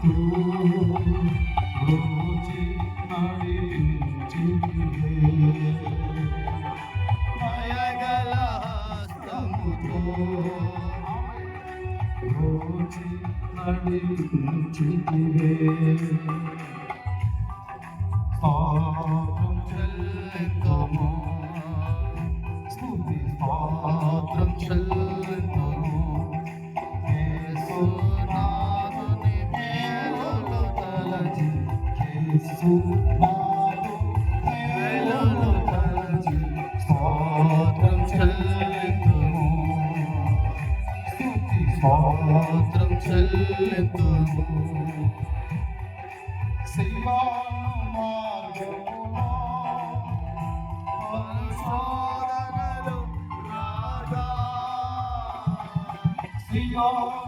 Oh, don't tell them, స్తోత్రం చెల్లింతుము. స్తుతి స్తోత్రం చెల్లింతుము. శివాను మార్గములో పరిశోధనలు రాగా. శివాను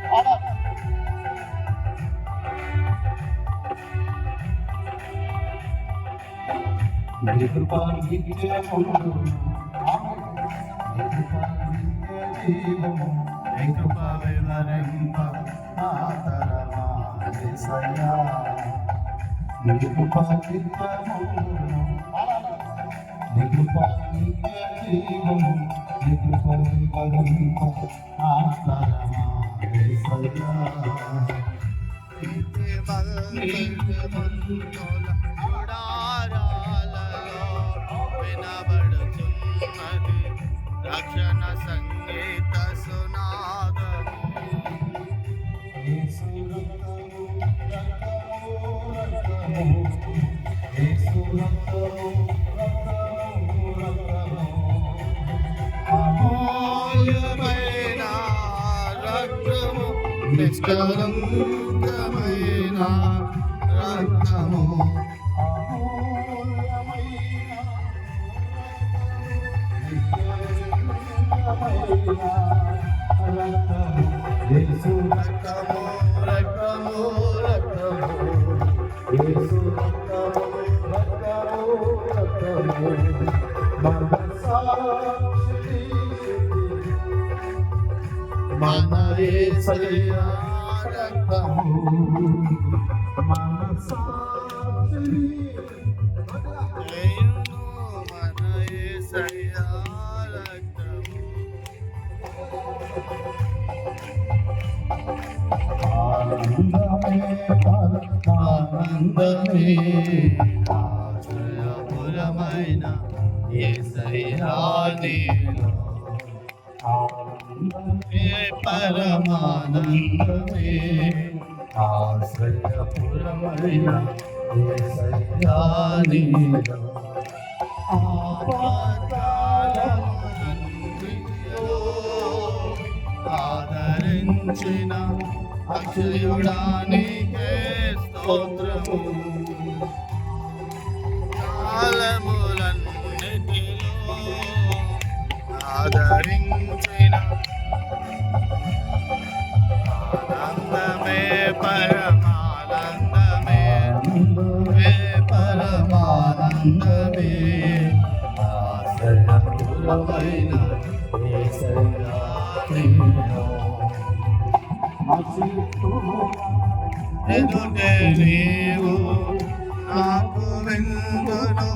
సాతాను జయించుటకు విశ్వాసం వినబడుతున్నది రక్షణ సంగీత సునాదము. అమూల్యమైన రక్తము నిష్కలంకమైన రక్తము రక్తము. రక్తము రక్తము మన యేసయ్య రక్తము జయము ఆనందమే ఆశ్రయపురమైన పరమానందమే. ఆశ్రయపురమైన ఆదరించిన అక్షయుడానికే స్తోత్రము. కాలములన్నిటిలో ఆదరించిన ఆనందమే పరమానందమే. ఏ పరమానందమే. ఆశ్రయపురమైన యేసయ్యా ఎదుటే నీవు నాకు విందును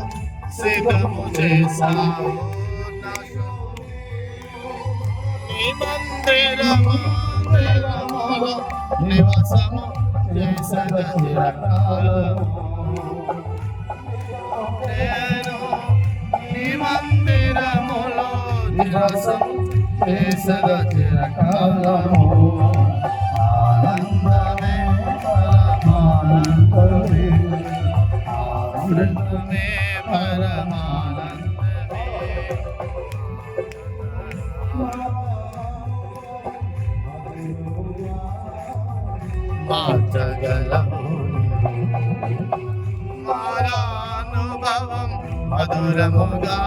సిద్ధము చేశావు నీ మందిరము మందిరములో నివాసము చిరకాలము నేను నీ మందిరములో చిరకాలము ఆనందమే పరమానందమే మార్చగలము మారానుభవం మధురముగా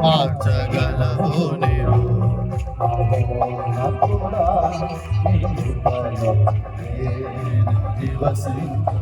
మార్చగలవు నీవు దివసించ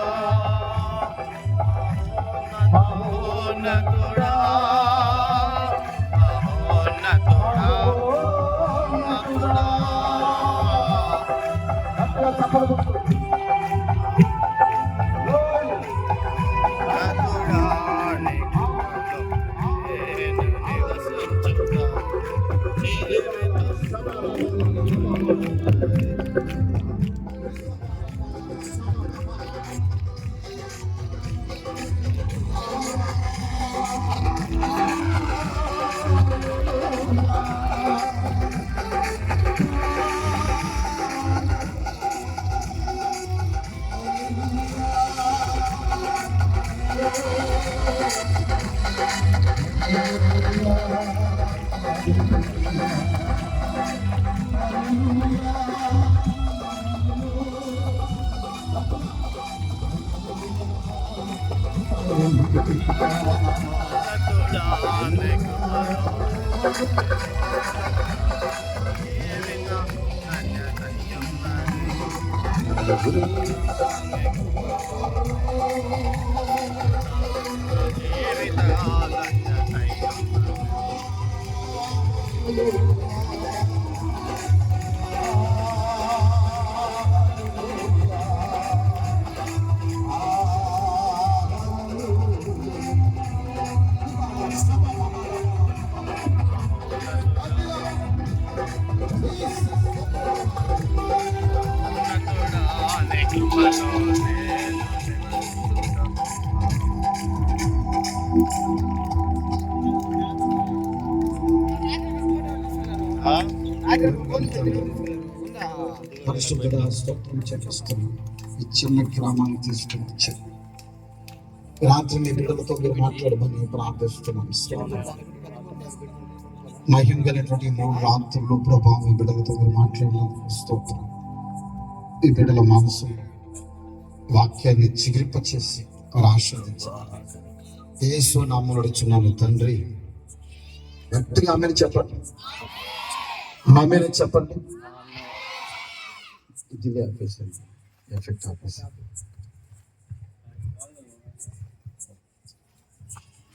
నతుడా నీ Thank you. పరిశుద్ధుడ స్తోత్రం చెల్లిస్తున్నాం. ఈ చిన్న గ్రామాన్ని తీసుకుని వచ్చారు రాత్రి మీ బిడ్డలతో మీరు మాట్లాడమని ప్రార్థిస్తున్నాం. స్తోత్రం. మహిమ కలిగినటువంటి మూడు రాత్రులు ప్రభావం మీ బిడ్డలతో మీరు మాట్లాడడానికి స్తోత్రం. ఈ బిడ్డల మనసు వాక్యాన్ని చిగిరిప చేసి వారు ఆస్వాదించాలి ఏసు నామములో అడుగుచున్నాను తండ్రి గట్టిగా ఆమెను చెప్పండి. ఆమెను చెప్పండి. etkili yapıyor seni. Efekt yapıyor seni.